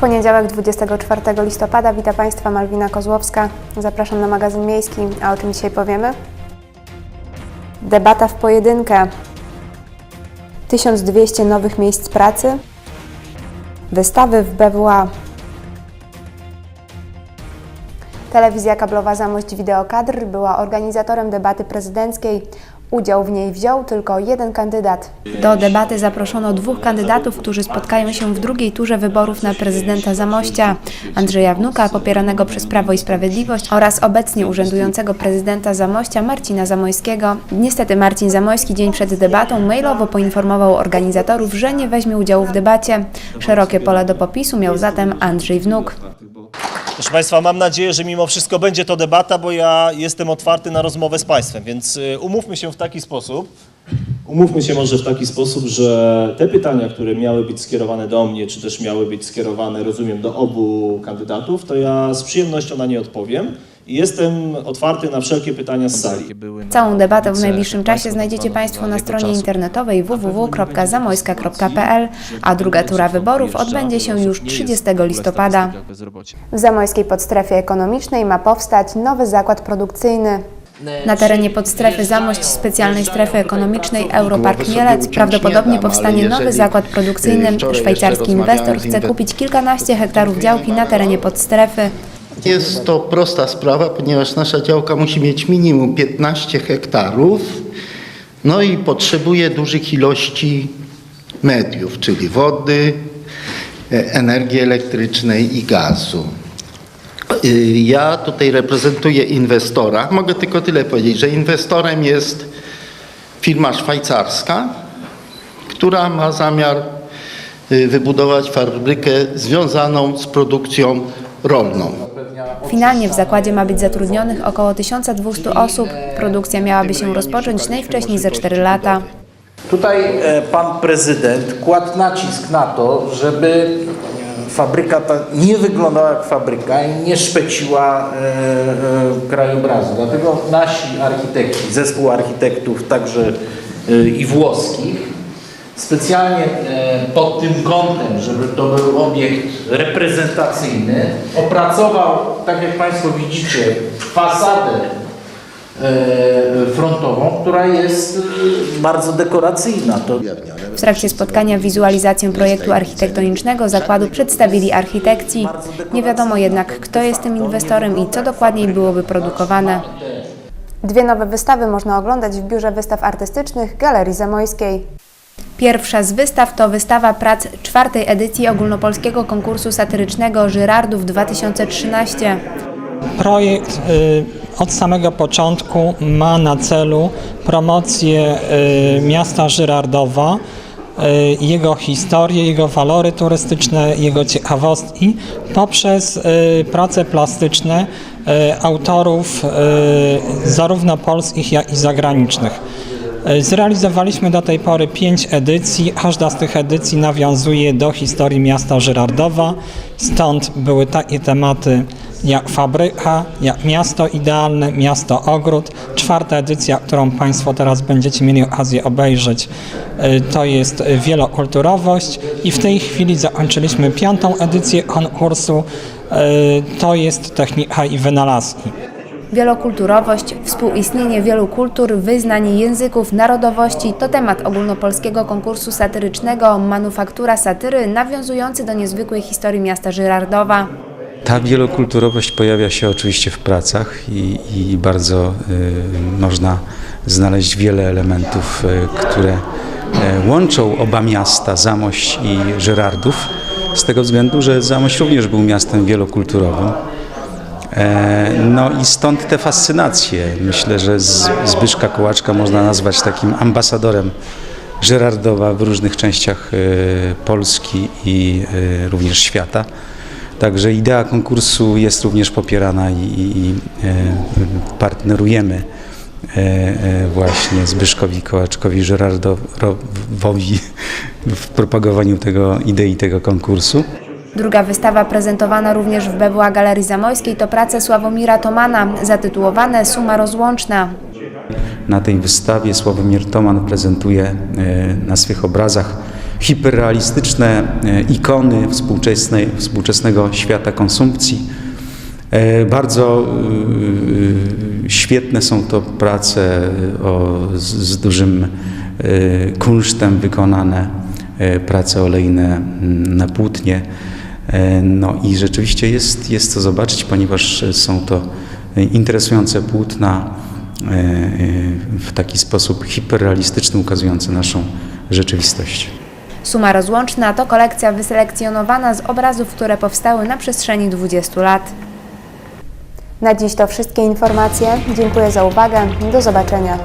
Poniedziałek 24 listopada. Witam Państwa Malwina Kozłowska. Zapraszam na magazyn miejski. A o czym dzisiaj powiemy? Debata w pojedynkę. 1200 nowych miejsc pracy. Wystawy w BWA. Telewizja kablowa Zamość Wideokadr była organizatorem debaty prezydenckiej. Udział w niej wziął tylko jeden kandydat. Do debaty zaproszono dwóch kandydatów, którzy spotkają się w drugiej turze wyborów na prezydenta Zamościa. Andrzeja Wnuka, popieranego przez Prawo i Sprawiedliwość oraz obecnie urzędującego prezydenta Zamościa Marcina Zamojskiego. Niestety Marcin Zamojski dzień przed debatą mailowo poinformował organizatorów, że nie weźmie udziału w debacie. Szerokie pole do popisu miał zatem Andrzej Wnuk. Proszę Państwa, mam nadzieję, że mimo wszystko będzie to debata, bo ja jestem otwarty na rozmowę z Państwem, więc y, umówmy się w taki sposób. Umówmy się może w taki sposób, że te pytania, które miały być skierowane do mnie, czy też miały być skierowane, rozumiem, do obu kandydatów, to ja z przyjemnością na nie odpowiem i jestem otwarty na wszelkie pytania z sali. Całą debatę w najbliższym czasie znajdziecie Państwo na stronie internetowej www.zamojska.pl, a druga tura wyborów odbędzie się już 30 listopada. W Zamojskiej Podstrefie Ekonomicznej ma powstać nowy zakład produkcyjny. Na terenie podstrefy Zamość Specjalnej Strefy Ekonomicznej Europark Mielec prawdopodobnie powstanie nowy zakład produkcyjny. Szwajcarski inwestor chce kupić kilkanaście hektarów działki na terenie podstrefy. Jest to prosta sprawa, ponieważ nasza działka musi mieć minimum 15 hektarów, no i potrzebuje dużych ilości mediów, czyli wody, e, energii elektrycznej i gazu. Y, Ja tutaj reprezentuję inwestora. Mogę tylko tyle powiedzieć, że inwestorem jest firma szwajcarska, która ma zamiar y, wybudować fabrykę związaną z produkcją rolną. Finalnie w zakładzie ma być zatrudnionych około 1200 osób. Produkcja miałaby się rozpocząć najwcześniej za 4 lata. Tutaj e, pan prezydent kładł nacisk na to, żeby fabryka ta nie wyglądała jak fabryka i nie szpeciła e, e, krajobrazu. Dlatego nasi architekci, zespół architektów także e, i włoskich, specjalnie pod tym kątem, żeby to był obiekt reprezentacyjny, opracował, tak jak Państwo widzicie, fasadę frontową, która jest e, bardzo dekoracyjna. To W trakcie spotkania wizualizację projektu architektonicznego zakładu przedstawili architekci. Nie wiadomo jednak, kto jest tym inwestorem i co dokładniej byłoby produkowane. Dwie nowe wystawy można oglądać w Biurze Wystaw Artystycznych Galerii Zamojskiej. Pierwsza z wystaw to wystawa prac czwartej edycji ogólnopolskiego konkursu satyrycznego Żyrardów 2013. Projekt y, od samego początku ma na celu promocję y, miasta Żyrardowa, y, jego historię, jego walory turystyczne, jego ciekawostki poprzez y, prace plastyczne autorów zarówno polskich, jak i zagranicznych. Zrealizowaliśmy do tej pory pięć edycji. Każda z tych edycji nawiązuje do historii miasta Żyrardowa. Stąd były takie tematy jak fabryka, jak miasto idealne, miasto ogród. Czwarta edycja, którą Państwo teraz będziecie mieli okazję obejrzeć, y, to jest wielokulturowość i w tej chwili zakończyliśmy piątą edycję konkursu. Y, To jest technika i wynalazki. Wielokulturowość, współistnienie wielu kultur, wyznań, języków, narodowości to temat ogólnopolskiego konkursu satyrycznego Manufaktura Satyry, nawiązujący do niezwykłej historii miasta Żyrardowa. Ta wielokulturowość pojawia się oczywiście w pracach i, i bardzo y, można znaleźć wiele elementów, y, które y, łączą oba miasta, Zamość i Żerardów, z tego względu, że Zamość również był miastem wielokulturowym. E, No i stąd te fascynacje. Myślę, że Zbyszka Kołaczka można nazwać takim ambasadorem Żerardowa w różnych częściach e, Polski i e, również świata. Także idea konkursu jest również popierana i, i, i e, partnerujemy e, e, właśnie Zbyszkowi Kołaczkowi Żerardowowi w propagowaniu tego idei tego konkursu. Druga wystawa prezentowana również w BWA Galerii Zamojskiej to prace Sławomira Tomana zatytułowane Suma rozłączna. Na tej wystawie Sławomir Toman prezentuje na swych obrazach hiperrealistyczne e, ikony współczesnej, współczesnego świata konsumpcji. E, Bardzo y, świetne są to prace o, z, z dużym kunsztem wykonane, e, prace olejne mm, na płótnie. E, No i rzeczywiście jest, jest co zobaczyć, ponieważ są to interesujące płótna e, e, w taki sposób hiperrealistyczny, ukazujące naszą rzeczywistość. Suma rozłączna to kolekcja wyselekcjonowana z obrazów, które powstały na przestrzeni 20 lat. Na dziś to wszystkie informacje. Dziękuję za uwagę. Do zobaczenia.